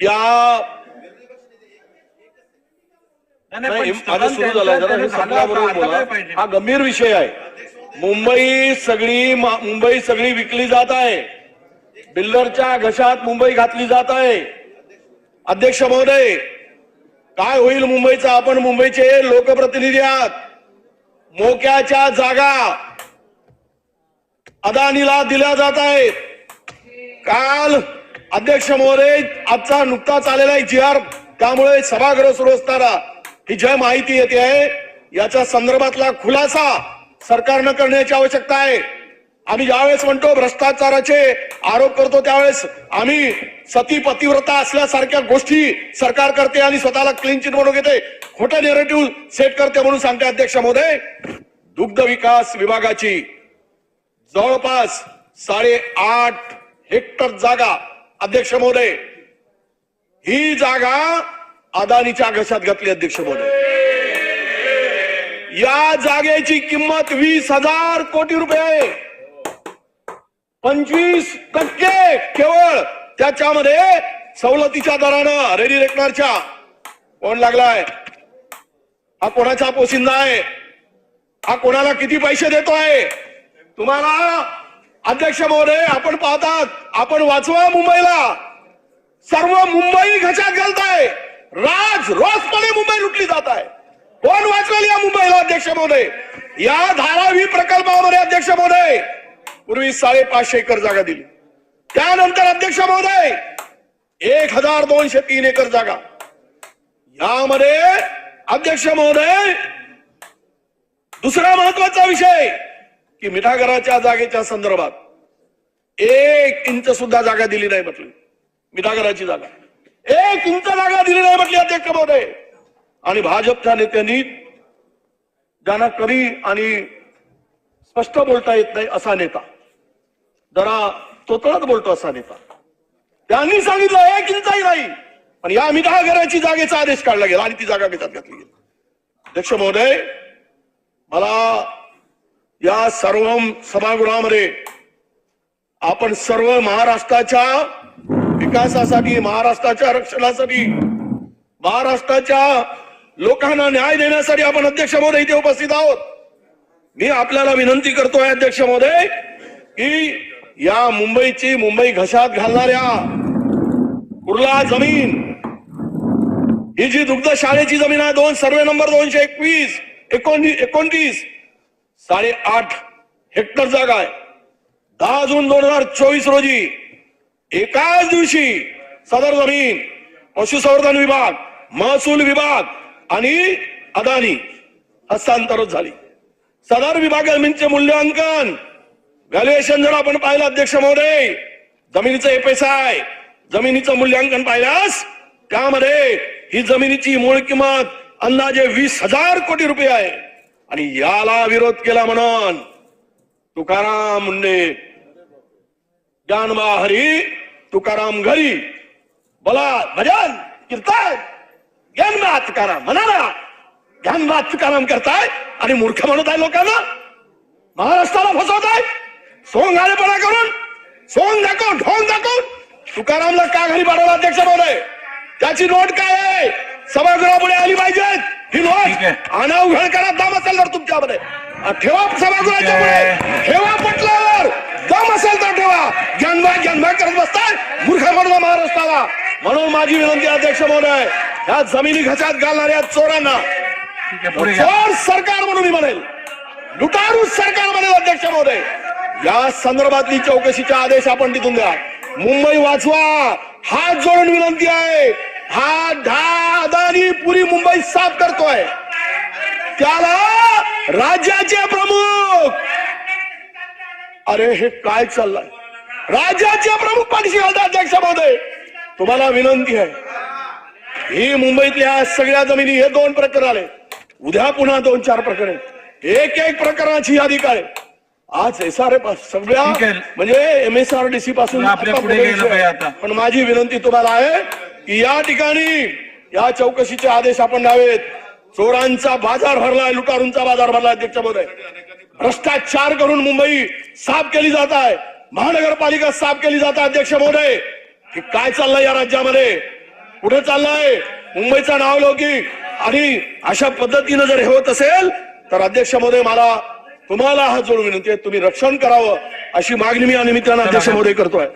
या माझं सुरू झालंय जरा त्यांचं हे बोला? हा गंभीर विषय आहे. मुंबई सगळी मुंबई सगळी विकली जात आहे. बिल्डरच्या घशात मुंबई घातली जात आहे. अध्यक्ष महोदय काय होईल मुंबईचा? आपण मुंबईचे लोकप्रतिनिधी आहात. मोक्याच्या जागा अदानीला दिल्या जात आहेत. काल अध्यक्ष महोदय आजचा नुकताच आलेला आहे जी आर त्यामुळे सभागृह सुरू असताना ही ज्या माहिती येते आहे. याच्या संदर्भातला खुलासा सरकारनं करण्याची आवश्यकता आहे. आम्ही ज्यावेळेस म्हणतो भ्रष्टाचाराचे आरोप करतो त्यावेळेस आम्ही सती पतिव्रता असल्यासारख्या गोष्टी सरकार करते आणि स्वतःला क्लीन चिट म्हणून घेते. खोटं नेरेटिव्ह सेट करते म्हणून सांगते अध्यक्ष महोदय. दुग्ध विकास विभागाची जवळपास साडेआठ हेक्टर जागा अध्यक्ष महोदय ही जागा अदानीच्या घशात घातली अध्यक्ष महोदय. या जागेची किंमत वीस हजार कोटी रुपये आहे. पंचवीस टक्के केवळ त्याच्यामध्ये सवलतीच्या दरानं रेडी रेकनरच्या कोण लागलाय? हा कोणाचा पोसिंदा आहे? हा कोणाला किती पैसे देतोय? तुम्हाला अध्यक्ष महोदय आपण पाहतात आपण वाचवा मुंबईला. सर्व मुंबई घशात घालताय. राज रोजपणे मुंबई लुटली जात आहे कोण वाचवेल या मुंबईला अध्यक्ष महोदय? या धारावी प्रकल्पामध्ये अध्यक्ष महोदय पूर्वी साडेपाचशे एकर जागा दिली. त्यानंतर अध्यक्ष महोदय एक हजार दोनशे तीन एकर जागा. यामध्ये अध्यक्ष महोदय दुसरा महत्त्वाचा विषय की मिठागराच्या जागेच्या संदर्भात एक इंच सुद्धा जागा दिली नाही म्हटली. मिठागराची जागा. एक इंच जागा दिली नाही म्हटली अध्यक्ष महोदय. आणि भाजपच्या नेत्यांनी ज्यांना कधी आणि स्पष्ट बोलता येत नाही असा नेता. जरा तोतळत बोलतो असा नेता. त्यांनी सांगितलं एक इंचही नाही. पण या मिठागराची जागेचा आदेश काढला गेला आणि ती जागा घेतात घातली गेली. अध्यक्ष महोदय मला या सर्व सभागृहामध्ये आपण सर्व महाराष्ट्राच्या विकासासाठी महाराष्ट्राच्या रक्षणासाठी महाराष्ट्राच्या लोकांना न्याय देण्यासाठी आपण अध्यक्ष महोदय इथे उपस्थित आहोत. मी आपल्याला विनंती करतोय अध्यक्ष महोदय की या मुंबईची मुंबई घशात घालणाऱ्या कुर्ला जमीन ही जी दुग्ध शाळेची जमीन आहे दोन सर्वे नंबर दोनशे एकवीस एकोणतीस एकोणतीस साडेआठ हेक्टर जागा आहे. दहा जून दोन हजार चोवीस रोजी एकाच दिवशी सदर जमीन पशुसंवर्धन विभाग महसूल विभाग आणि अदानी हस्तांतरित झाली. सदर विभाग जमीनचे मूल्यांकन व्हॅल्युएशन जर आपण पाहिलं अध्यक्ष महोदय जमिनीचं एफएसआय जमिनीचं मूल्यांकन पाहिल्यास त्यामध्ये ही जमिनीची मूळ किंमत अंदाजे वीस हजार कोटी रुपये आहे. आणि याला विरोध केला म्हणून तुकाराम मुंडे जानबा हरी तुकाराम घरी बोला भजन कीर्तन ज्ञानबा तुकाराम म्हणाला ज्ञानबा तुकाराम करताय आणि मूर्ख म्हणत आहे लोकांना. महाराष्ट्राला फसवताय. सोंग आलेपणा करून सोंग दाखवून ढोंग दाखवून तुकारामला का घरी पाठवला अध्यक्ष महोदय? त्याची नोट काय आहे? सभागृहापुढे आली पाहिजेत. ही आहे. अनावघड करा दम असेल तर तुमच्यामध्ये. ठेवा सभागृहाच्या ठीक पुढे. आहे. ठेवा पटल्यावर दम असेल तर ठेवा. ज्ञानबा ज्ञानबा करत बसताय. मूर्ख महाराष्ट्राला. म्हणून माझी विनंती अध्यक्ष महोदय ह्या जमिनी घशात घालणाऱ्या चोरांना. चोर सरकार म्हणून मी म्हणेल. लुटारू सरकार म्हणेल अध्यक्ष महोदय. या संदर्भातली चौकशीचे आदेश आपण तिथून द्या. मुंबई वाचवा. हात जोडून विनंती आहे. हा ढा मुंबई साफ करतोय. त्याला राज्याचे प्रमुख. अरे हे काय चाललंय? राज्याचे प्रमुख घालतात अध्यक्ष महोदय. तुम्हाला विनंती आहे. ही मुंबईतल्या सगळ्या जमिनी हे दोन प्रकरण आले. उद्या पुन्हा दोन चार प्रकरण. एक एक प्रकरणाची यादी काय आज एस आर सगळ्या ठीक आहे. म्हणजे M S R D C पासून. पण माझी विनंती तुम्हाला आहे की या ठिकाणी या चौकशीचे आदेश आपण द्यावेत चोरांचा बाजार भरलाय लुटारूंचा बाजार भरलाय अध्यक्ष महोदय भ्रष्टाचार करून मुंबई साफ केली जात आहे. महानगरपालिका साफ केली जात आहे अध्यक्ष महोदय की काय चाललंय या राज्यामध्ये? कुठे चाललाय? मुंबईचा नाव लौकिक आणि अशा पद्धतीनं जर हे होत असेल तर अध्यक्ष महोदय मला तुम्हाला हा जोडून विनंती आहे तुम्ही रक्षण करावं अशी मागणी मी या निमित्तानं अध्यक्ष महोदय करतोय.